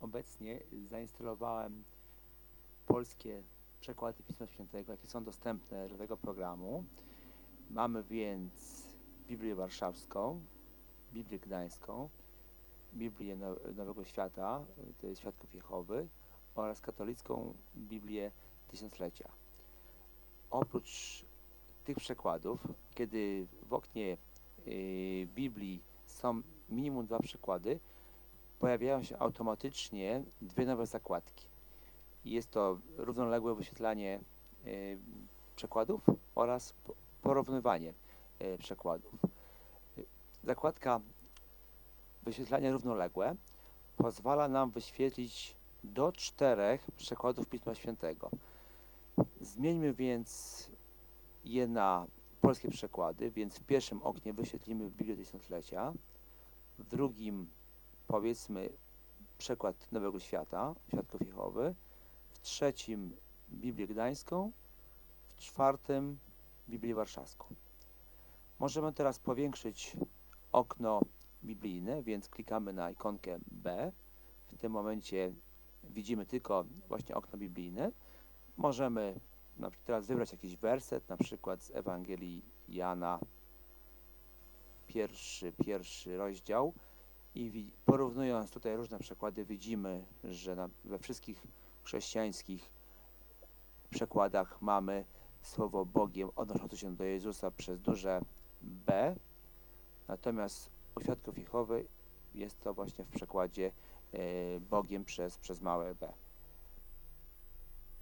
obecnie zainstalowałem polskie przekłady Pisma Świętego, jakie są dostępne do tego programu. Mamy więc Biblię Warszawską, Biblię Gdańską, Biblię Now- Nowego Świata, to jest Świadków Jehowy oraz katolicką Biblię Tysiąclecia. Oprócz tych przekładów, kiedy w oknie y, Biblii są minimum dwa przykłady, pojawiają się automatycznie dwie nowe zakładki. Jest to równoległe wyświetlanie y, przekładów oraz po- porównywanie y, przekładów. Zakładka wyświetlanie równoległe pozwala nam wyświetlić do czterech przekładów Pisma Świętego. Zmieńmy więc je na polskie przekłady, więc w pierwszym oknie wyświetlimy Biblię Tysiąclecia, w drugim powiedzmy przekład Nowego Świata, Świadków Jehowy, w trzecim Biblię Gdańską, w czwartym Biblię Warszawską. Możemy teraz powiększyć okno biblijne, więc klikamy na ikonkę B. W tym momencie widzimy tylko właśnie okno biblijne. Możemy teraz wybrać jakiś werset, na przykład z Ewangelii Jana, pierwszy, pierwszy rozdział i porównując tutaj różne przekłady widzimy, że na, we wszystkich chrześcijańskich przekładach mamy słowo Bogiem odnoszące się do Jezusa przez duże B, natomiast u Świadków Jehowy jest to właśnie w przekładzie e, Bogiem przez, przez małe B.